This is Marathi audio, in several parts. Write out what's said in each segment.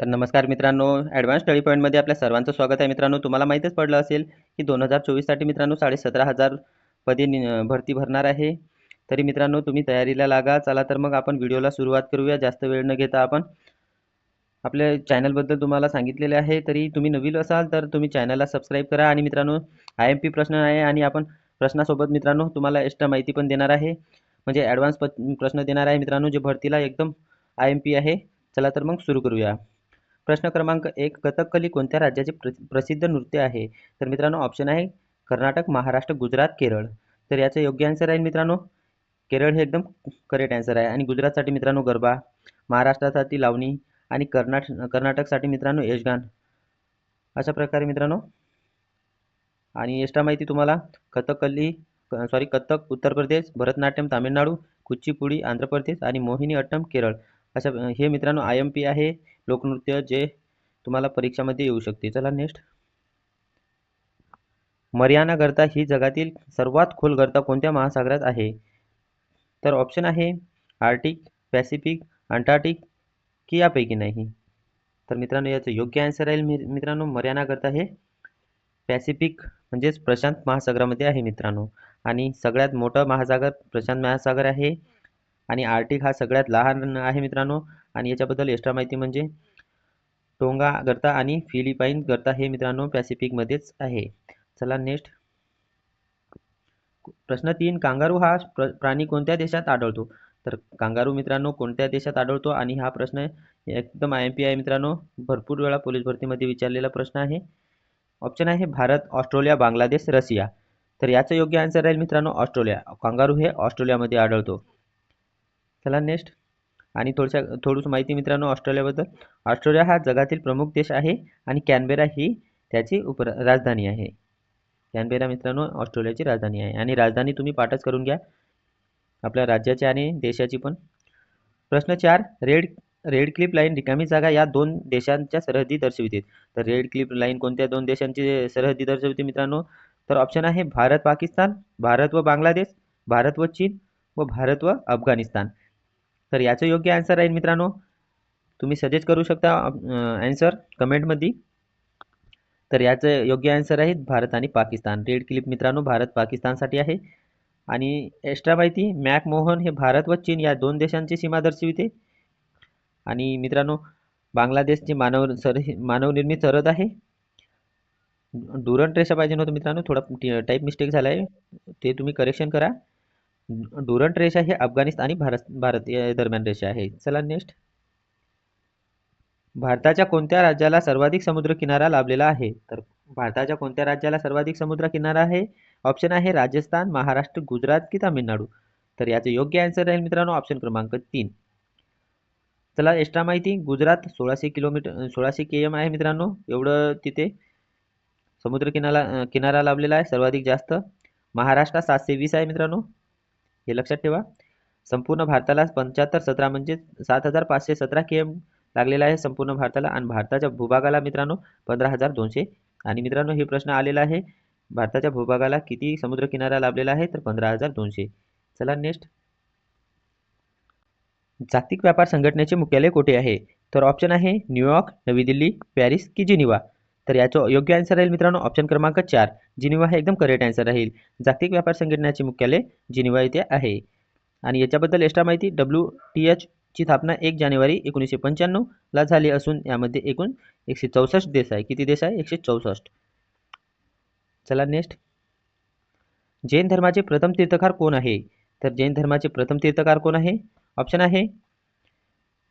तर नमस्कार मित्रांनो ॲडव्हान्स स्टडी पॉईंटमध्ये आपल्या सर्वांचं स्वागत आहे. मित्रांनो तुम्हाला माहीतच पडलं असेल की दोन हजार चोवीससाठी मित्रांनो साडेसतरा हजार पदे नि भरती भरणार आहे. तरी मित्रांनो तुम्ही तयारीला लागा. चला तर मग आपण व्हिडिओला सुरुवात करूया. जास्त वेळ न घेता आपण आपल्या चॅनलबद्दल तुम्हाला सांगितलेले आहे. तरी तुम्ही नवीन असाल तर तुम्ही चॅनलला सबस्क्राईब करा. आणि मित्रांनो आय एम पी प्रश्न आहे आणि आपण प्रश्नासोबत मित्रांनो तुम्हाला एक्स्ट्रा माहिती पण देणार आहे. म्हणजे ॲडव्हान्स प प्रश्न देणार आहे मित्रांनो जे भरतीला एकदम आय एम पी आहे. चला तर मग सुरू करूया. प्रश्न क्रमांक एक कथकली कोणत्या राज्याचे प्र प्रसिद्ध नृत्य आहे? तर मित्रांनो ऑप्शन आहे कर्नाटक महाराष्ट्र गुजरात केरळ. तर याचं योग्य आन्सर आहे मित्रांनो? केरळ हे एकदम करेक्ट आन्सर आहे. आणि गुजरातसाठी मित्रांनो गरबा. महाराष्ट्रासाठी लावणी. आणि कर्नाट कर्नाटकसाठी मित्रांनो यशगान. अशा प्रकारे मित्रांनो. आणि एक्स्ट्रा माहिती तुम्हाला कथकली सॉरी कथक उत्तर प्रदेश भरतनाट्यम तामिळनाडू कुच्चीपुडी आंध्र प्रदेश आणि मोहिनी अट्टम केरळ. अशा हे मित्रांनो आय एम पी आहे. लोकनृत्य जे तुम्हाला परीक्षामध्ये येऊ शकते. चला नेक्स्ट मरियाना गर्ता ही जगातील सर्वात खोल गर्ता कोणत्या महासागरात आहे? तर ऑप्शन आहे आर्टिक पॅसिफिक अंटार्क्टिक की यापैकी नाही. तर मित्रांनो याचं योग्य आन्सर राहील मित्रांनो मरियाना गर्ता हे पॅसिफिक म्हणजेच प्रशांत महासागरामध्ये आहे मित्रांनो. आणि सगळ्यात मोठं महासागर प्रशांत महासागर आहे. आणि आर्टिक हा सगळ्यात लहान आहे मित्रांनो. आणि याच्याबद्दल एक्स्ट्रा माहिती म्हणजे टोंगा गर्ता आणि फिलिपाईन गर्ता हे मित्रांनो पॅसिफिकमध्येच आहे. चला नेक्स्ट प्रश्न तीन कांगारू हा प्र प्राणी कोणत्या देशात आढळतो? तर कांगारू मित्रांनो कोणत्या देशात आढळतो? आणि हा प्रश्न एकदम आय एम पी आहे मित्रांनो. भरपूर वेळा पोलीस भरतीमध्ये विचारलेला प्रश्न आहे. ऑप्शन आहे भारत ऑस्ट्रेलिया बांगलादेश रशिया. तर याचं योग्य आन्सर राहील मित्रांनो ऑस्ट्रेलिया. कांगारू हे ऑस्ट्रेलियामध्ये आढळतो. चला नेक्स्ट आणि थोडशा थोडीच माहिती मित्रांनो ऑस्ट्रेलियाबद्दल. ऑस्ट्रेलिया हा जगातील प्रमुख देश आहे आणि कॅनबेरा ही त्याची उप राजधानी आहे. कॅनबेरा मित्रांनो ऑस्ट्रेलियाची राजधानी आहे. आणि राजधानी तुम्ही पाठच करून घ्या. आपल्या राज्याची आणि देशाची पण. प्रश्न चार रेड रेड क्लिप लाईन रिकामी जागा या दोन देशांच्या सरहद्दी दर्शविते. तर रेड क्लिप लाईन कोणत्या दोन देशांची सरहद्दी दर्शविते मित्रांनो? तर ऑप्शन आहे भारत पाकिस्तान भारत व बांगलादेश भारत व चीन व भारत व अफगाणिस्तान. तर याचं योग्य आन्सर राहील मित्रांनो. तुम्ही सजेस्ट करू शकता ॲन्सर कमेंटमध्ये. तर याचं योग्य आन्सर आहे भारत आणि पाकिस्तान. रेड क्लिप मित्रांनो भारत पाकिस्तानसाठी आहे. आणि एक्स्ट्रा माहिती मॅक मोहन हे भारत व चीन या दोन देशांची सीमा दर्शविते. आणि मित्रांनो बांगलादेशची मानव सर मानवनिर्मित सरहद आहे. डुरंट रेषा पाहिजे नव्हतं मित्रांनो थोडा टाईप मिस्टेक झाला आहे ते तुम्ही करेक्शन करा. डुरंट रेषा ही अफगाणिस्तान आणि भारत भारत दरम्यान रेषा आहे. चला नेक्स्ट भारताच्या कोणत्या राज्याला सर्वाधिक समुद्र किनारा लाभलेला आहे? तर भारताच्या कोणत्या राज्याला सर्वाधिक समुद्र किनारा आहे? ऑप्शन आहे राजस्थान महाराष्ट्र गुजरात की तामिळनाडू. तर याचं योग्य आन्सर राहील मित्रांनो ऑप्शन क्रमांक तीन. चला एक्स्ट्रा माहिती. गुजरात सोळाशे किलोमीटर सोळाशे के एम आहे मित्रांनो. एवढं तिथे समुद्र किनारा किनारा लाभलेला आहे सर्वाधिक जास्त. महाराष्ट्रात सातशे वीस आहे मित्रांनो. हे लक्षात ठेवा. संपूर्ण भारताला पंच्याहत्तर सतरा म्हणजे सात हजार पाचशे सतरा के एम लागलेला आहे. संपूर्ण भारताला आणि भारताच्या भूभागाला मित्रांनो पंधरा हजार दोनशे. आणि मित्रांनो हे प्रश्न आलेला आहे. भारताच्या भूभागाला किती समुद्रकिनारा लाभलेला आहे? तर पंधरा हजार दोनशे. चला नेक्स्ट जागतिक व्यापार संघटनेचे मुख्यालय कुठे आहे? तर ऑप्शन आहे न्यूयॉर्क नवी दिल्ली पॅरिस की जिनिवा. तर याचं योग्य आन्सर राहील मित्रांनो ऑप्शन क्रमांक चार. जिनिवा हे एकदम करेक्ट आन्सर राहील. जागतिक व्यापार संघटनेचे मुख्यालय जिनिवा येथे आहे. आणि याच्याबद्दल एक्स्ट्रा माहिती डब्ल्यू टी एच ची स्थापना एक जानेवारी एकोणीसशे पंच्याण्णवला झाली असून यामध्ये एकूण एकशे चौसष्ट देश आहे. किती देश आहे? एकशे चौसष्ट. चला नेक्स्ट जैन धर्माचे प्रथम तीर्थकार कोण आहे? तर जैन धर्माचे प्रथम तीर्थकार कोण आहे? ऑप्शन आहे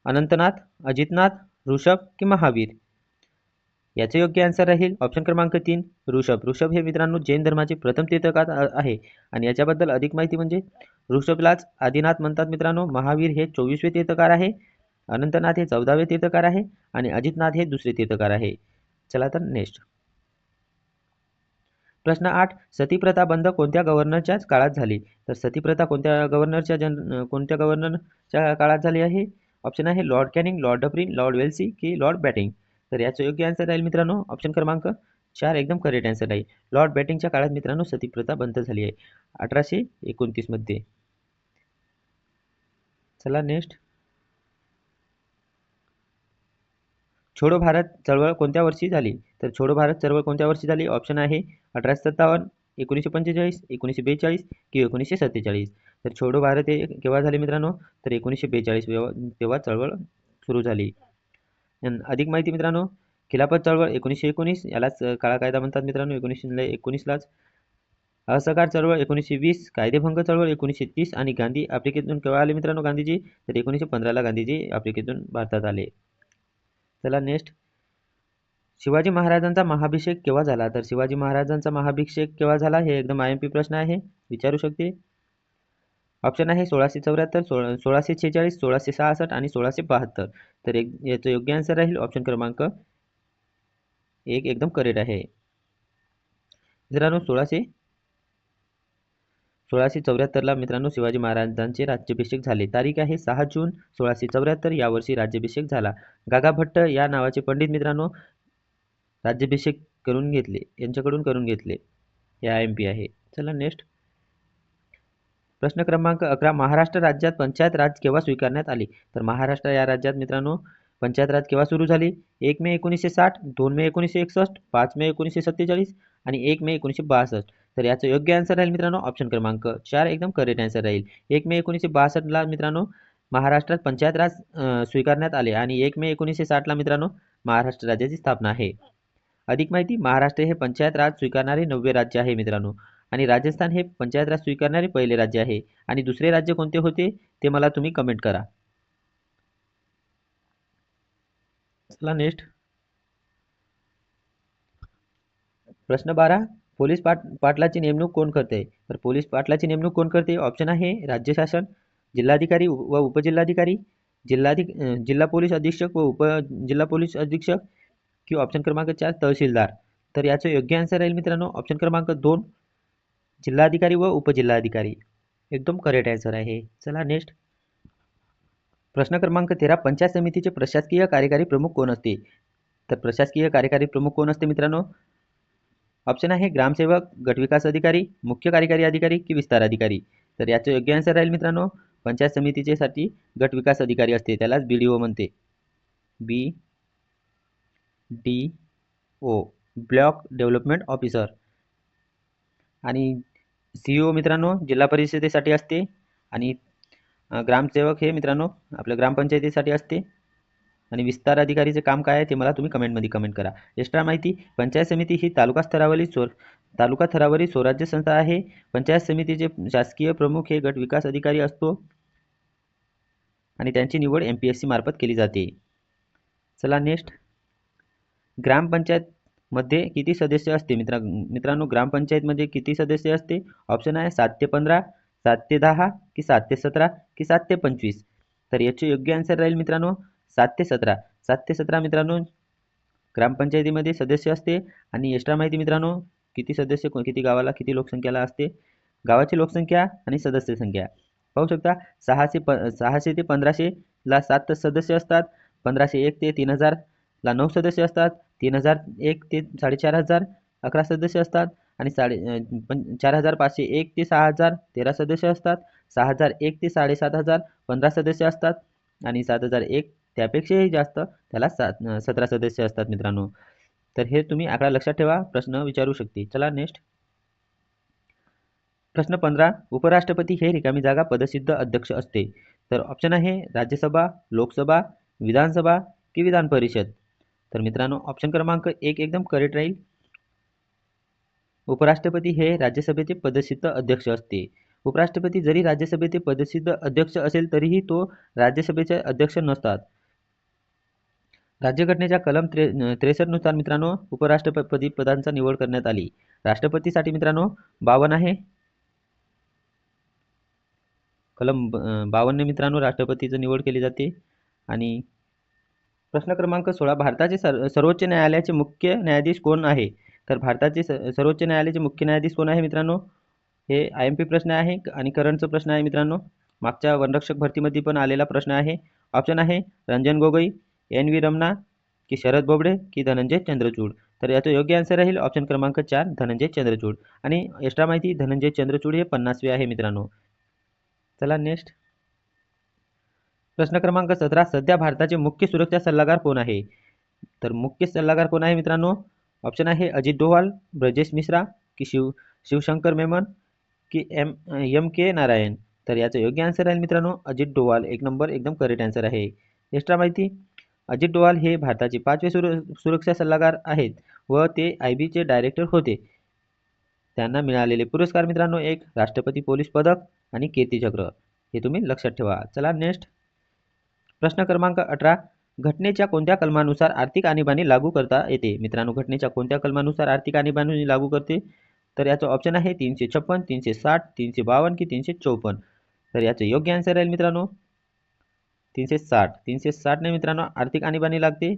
अनंतनाथ अजितनाथ ऋषभ की महावीर? याचे योग्य आन्सर राहील. ऑप्शन क्रमांक तीन ऋषभ. ऋषभ हे मित्रांनो जैन धर्माचे प्रथम तीर्थकार आहे. आणि याच्याबद्दल अधिक माहिती म्हणजे ऋषभलाच आदिनाथ म्हणतात मित्रांनो महावीर हे चोवीसवे तीर्थकार आहे अनंतनाथ हे चौदावे तीर्थकार आहे आणि अजितनाथ हे दुसरे तीर्थकार आहे. चला तर नेक्स्ट प्रश्न आठ सतीप्रथा बंद कोणत्या गव्हर्नरच्याच काळात झाली? तर सतीप्रथा कोणत्या गव्हर्नरच्या जन कोणत्या गव्हर्नरच्या काळात झाली आहे? ऑप्शन आहे Lord Canning Lord Dufferin Lord Wellesley की लॉर्ड बॅटिंग तर याचं योग्य आन्सर राहील मित्रांनो. ऑप्शन क्रमांक चार एकदम करेक्ट आन्सर आहे लॉर्ड बॅटिंगच्या काळात मित्रांनो सतीप्रथा बंद झाली आहे. अठराशे एकोणतीसमध्ये चला नेक्स्ट छोडो भारत चळवळ कोणत्या वर्षी झाली? तर छोडो भारत चळवळ कोणत्या वर्षी झाली? ऑप्शन आहे अठराशे सत्तावन्न एकोणीसशे पंचेचाळीस एकोणीसशे बेचाळीस किंवा एकोणीसशे सत्तेचाळीस. तर छोडो भारत हे केव्हा झाले मित्रांनो? तर एकोणीसशे बेचाळीस तेव्हा चळवळ सुरू झाली. अधिक माहिती मित्रांनो खिलाफत चळवळ एकोणीसशे एकोणीस यालाच काळा कायदा म्हणतात मित्रांनो एकोणीसशे एकोणीसलाच. असहकार चळवळ एकोणीसशे वीस कायदेभंग चळवळ एकोणीसशे तीस आणि गांधी आफ्रिकेतून केव्हा आले मित्रांनो गांधीजी तर एकोणीसशे पंधराला गांधीजी आफ्रिकेतून भारतात आले. चला नेक्स्ट शिवाजी महाराजांचा महाभिषेक केव्हा झाला? तर शिवाजी महाराजांचा महाभिषेक केव्हा झाला? हे एकदम आय एम पी प्रश्न आहे. विचारू शकते? ऑप्शन आहे सोळाशे चौऱ्याहत्तर सोळा सोळाशे छेचाळीस सोळाशे सहासष्ट आणि सोळाशे बहात्तर. तर एक याचं योग्य आन्सर राहील. ऑप्शन क्रमांक एक एकदम करेक्ट आहे. मित्रांनो सोळाशे सोळाशे चौऱ्याहत्तरला मित्रांनो शिवाजी महाराजांचे राज्याभिषेक झाले. तारीख आहे सहा जून सोळाशे चौऱ्याहत्तर. यावर्षी राज्याभिषेक झाला. गागा भट्ट या नावाचे पंडित मित्रांनो राज्याभिषेक करून घेतले. यांच्याकडून करून घेतले. या एम पी आहे. चला नेक्स्ट प्रश्न क्रमांक अकरा महाराष्ट्र राज्यात पंचायत राज केव्हा स्वीकारण्यात आली? तर महाराष्ट्र या राज्यात मित्रांनो पंचायत राज केव्हा सुरू झाली? एक मे एकोणीसशे साठ दोन मे एकोणीसशे एकसष्ट पाच मे एकोणीसशे सत्तेचाळीस आणि एक मे एकोणीसशे बासष्ट. तर याचं योग्य आन्सर राहील मित्रांनो ऑप्शन क्रमांक चार एकदम करेक्ट आन्सर राहील. एक मे एकोणीसशे बासष्टला मित्रांनो महाराष्ट्रात पंचायत राज स्वीकारण्यात आले आणि एक मे एकोणीसशे साठला मित्रांनो महाराष्ट्र राज्याची स्थापना आहे. अधिक माहिती महाराष्ट्र हे पंचायत राज स्वीकारणारे नववे राज्य आहे मित्रांनो. आणि राजस्थान हे पंचायत राज स्वीकारणारे पहिले राज्य आहे. आणि दुसरे राज्य कोणते होते? ते मला तुम्ही कमेंट करा. चला नेक्स्ट प्रश्न बारा. पोलीस पाट पाटलाची नेमणूक कोण करते? तर पोलीस पाटलाची नेमणूक कोण करते? ऑप्शन आहे राज्य शासन जिल्हाधिकारी व उपजिल्हाधिकारी जिल्हाधिक जिल्हा पोलीस अधीक्षक व उप जिल्हा पोलीस अधीक्षक किंवा ऑप्शन क्रमांक चार तहसीलदार. तर याचं योग्य आन्सर राहील मित्रांनो. ऑप्शन क्रमांक दोन जिल्हाधिकारी व उपजिल्हाधिकारी. एकदम करेक्ट आन्सर आहे. चला नेक्स्ट प्रश्न क्रमांक तेरा पंचायत समितीचे प्रशासकीय कार्यकारी प्रमुख कोण असते तर प्रशासकीय कार्यकारी प्रमुख कोण असते मित्रांनो? ऑप्शन आहे ग्रामसेवक गटविकास अधिकारी मुख्य कार्यकारी अधिकारी की विस्तार अधिकारी. तर याचं योग्य आन्सर राहील मित्रांनो. पंचायत समितीचे साठी गट विकास अधिकारी असते. त्यालाच बी डी ओ म्हणते. B D O block development officer आणि सी ओ मित्रांनो जिल्हा परिषदेसाठी असते आणि ग्रामसेवक हे मित्रांनो आपल्या ग्रामपंचायतीसाठी असते. आणि विस्तार अधिकारीचे काम काय आहे ते मला तुम्ही कमेंटमध्ये कमेंट करा. एक्स्ट्रा माहिती पंचायत समिती ही तालुका स्तरावरील स्व तालुका स्तरावरील स्वराज्य संस्था आहे. पंचायत समितीचे शासकीय प्रमुख हे गट विकास अधिकारी असतो. आणि त्यांची निवड एम पी एस सी मार्फत केली जाते. चला नेक्स्ट ग्रामपंचायत मध्ये किती सदस्य असते मित्रा मित्रांनो ग्रामपंचायतमध्ये किती सदस्य असते ऑप्शन आहे सात ते पंधरा सात ते दहा की सात ते सतरा की सात ते पंचवीस. तर याचे योग्य आन्सर राहील मित्रांनो सात ते सतरा. सात ते सतरा मित्रांनो ग्रामपंचायतीमध्ये सदस्य असते आणि एक्स्ट्रा माहिती मित्रांनो किती सदस्य किती गावाला किती लोकसंख्याला असते गावाची लोकसंख्या आणि सदस्य संख्या. पाहू शकता सहाशे प सहाशे ते पंधराशेला सात सदस्य असतात. पंधराशे एक ते तीन हजारला नऊ सदस्य असतात. तीन हजार एक ते साडेचार हजार अकरा सदस्य असतात आणि साडे पण चार हजार पाचशे एक ते सहा हजार तेरा सदस्य असतात. सहा हजार एक ते साडेसात हजार पंधरा सदस्य असतात आणि सात हजार एक त्यापेक्षाही जास्त त्याला सात सतरा सदस्य असतात मित्रांनो. तर हे तुम्ही आकडा लक्षात ठेवा प्रश्न विचारू शकते. चला नेक्स्ट प्रश्न पंधरा उपराष्ट्रपती हे रिकामी जागा पदसिद्ध अध्यक्ष असते. तर ऑप्शन आहे राज्यसभा लोकसभा विधानसभा की विधान परिषद तर मित्रांनो ऑप्शन क्रमांक एक एकदम करेक्ट राहील. उपराष्ट्रपती हे राज्यसभेचे पदसिद्ध अध्यक्ष असते उपराष्ट्रपती जरी राज्यसभेचे पदसिद्ध अध्यक्ष असेल तरीही तो राज्यसभेचे अध्यक्ष नसतात. राज्यघटनेच्या कलम त्रे त्रेसष्टनुसार मित्रांनो उपराष्ट्रपती पदांचा निवड करण्यात आली. राष्ट्रपतीसाठी मित्रांनो बावन आहे. कलम बावन्न मित्रांनो राष्ट्रपतीचं निवड केली जाते. आणि प्रश्न क्रमांक सोळा. भारताचे सर सर्वोच्च न्यायालयाचे मुख्य न्यायाधीश कोण आहे? तर भारताचे स सर्वोच्च न्यायालयाचे मुख्य न्यायाधीश कोण आहे मित्रांनो? हे आय एम पी प्रश्न आहे आणि करंटचा प्रश्न आहे मित्रांनो. मागच्या वनरक्षक भरतीमध्ये पण आलेला प्रश्न आहे. ऑप्शन आहे रंजन गोगोई एन व्ही रमना की शरद बोबडे की धनंजय चंद्रचूड. तर याचं योग्य आन्सर राहील ऑप्शन क्रमांक चार धनंजय चंद्रचूड. आणि एक्स्ट्रा माहिती धनंजय चंद्रचूड हे पन्नासवे आहे मित्रांनो. चला नेक्स्ट प्रश्न क्रमांक सतरा सध्या भारताचे मुख्य सुरक्षा सल्लागार कोण आहे? तर मुख्य सल्लागार कोण आहे मित्रांनो? ऑप्शन आहे अजित डोवाल ब्रजेश मिश्रा की शिव शिवशंकर मेमन की एम एम के नारायण. तर याचं योग्य आन्सर आहे मित्रांनो अजित डोवाल. एक नंबर एकदम करेक्ट आन्सर आहे. एक्स्ट्रा माहिती अजित डोवाल हे भारताचे पाचवे सुर सुरक्षा सल्लागार आहेत व ते आय बीचे डायरेक्टर होते. त्यांना मिळालेले पुरस्कार मित्रांनो एक राष्ट्रपती पोलीस पदक आणि कीर्तीचक्र. हे तुम्ही लक्षात ठेवा. चला नेक्स्ट प्रश्न क्रमांक अठरा घटनेच्या कोणत्या कलमानुसार आर्थिक आणीबाणी लागू करता येते? मित्रांनो घटनेच्या कोणत्या कलमानुसार आर्थिक आणीबाणी लागू करते? तर याचं ऑप्शन आहे तीनशे छप्पन तीनशे साठ तीनशे बावन्न की तीनशे चौपन्न तर याचं योग्य आन्सर राहील मित्रांनो. तीनशे साठ तीनशे साठने मित्रांनो आर्थिक आणीबाणी लागते.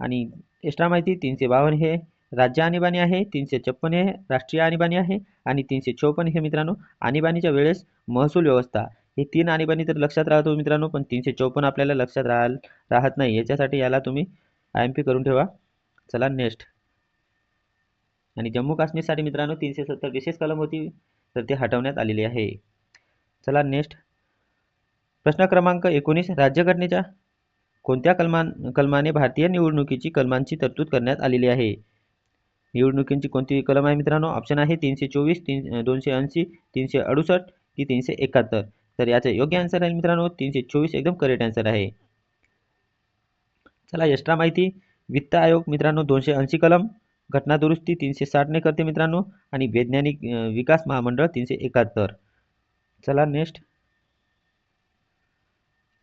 आणि एक्स्ट्रा माहिती तीनशे बावन्न हे राज्य आणीबाणी आहे तीनशे छप्पन हे राष्ट्रीय आणीबाणी आहे आणि तीनशे चौपन्न हे मित्रांनो आणीबाणीच्या वेळेस महसूल व्यवस्था. हे तीन आणीबाणी तर लक्षात राहतो मित्रांनो पण तीनशे चौपन्न आपल्याला लक्षात राह राहत नाही. याच्यासाठी याला तुम्ही आय एम पी करून ठेवा. चला नेक्स्ट आणि जम्मू काश्मीरसाठी मित्रांनो तीनशे सत्तर विशेष कलम होती तर ते हटवण्यात आलेली आहे. चला नेक्स्ट प्रश्न क्रमांक एकोणीस राज्यघटनेच्या कोणत्या कलमान कलमाने भारतीय निवडणुकीची कलमांची तरतूद करण्यात आलेली आहे? निवडणुकींची कोणती कलम आहे मित्रांनो? ऑप्शन आहे तीनशे चोवीस तीन दोनशे ऐंशी तीनशे अडुसष्ट की तीनशे एकाहत्तर. तर याचं योग्य आन्सर आहे मित्रांनो. तीनशे चोवीस एकदम करेक्ट आन्सर आहे. चला एक्स्ट्रा माहिती. वित्त आयोग मित्रांनो दोनशे ऐंशी कलम. घटना दुरुस्ती तीनशे साठने करते मित्रांनो. आणि वैज्ञानिक विकास महामंडळ तीनशे एकाहत्तर. चला नेक्स्ट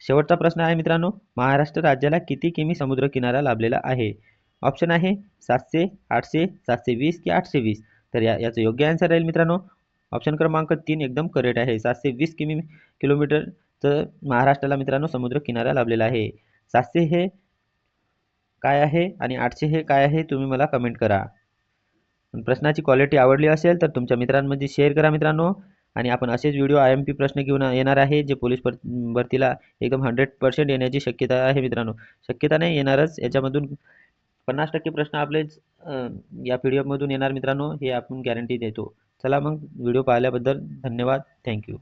शेवटचा प्रश्न आहे मित्रांनो. महाराष्ट्र राज्याला किती किमी समुद्रकिनारा लाभलेला आहे? ऑप्शन आहे सातशे आठशे सातशे वीस की आठशे वीस? तर या याचं योग्य आन्सर राहील मित्रांनो. ऑप्शन क्रमांक तीन एकदम करेक्ट आहे. सातशे वीस किमी किलोमीटरचं महाराष्ट्राला मित्रांनो समुद्र किनारा लाभलेला आहे. सातशे हे काय आहे आणि आठशे हे काय आहे तुम्ही मला कमेंट करा. प्रश्नाची क्वालिटी आवडली असेल तर तुमच्या मित्रांमध्ये शेअर करा मित्रांनो. आणि आपण असेच व्हिडिओ आय एम पी प्रश्न घेऊन येणार आहे जे पोलीस भरतीला एकदम हंड्रेड पर्सेंट येण्याची शक्यता आहे मित्रांनो. शक्यता नाही येणारच. याच्यामधून पन्नास टक्के प्रश्न आपलेच या पी डी एफमधून येणार मित्रांनो. हे आपण गॅरंटी देतो. चला मग व्हिडिओ पाहिल्याबद्दल धन्यवाद. थँक्यू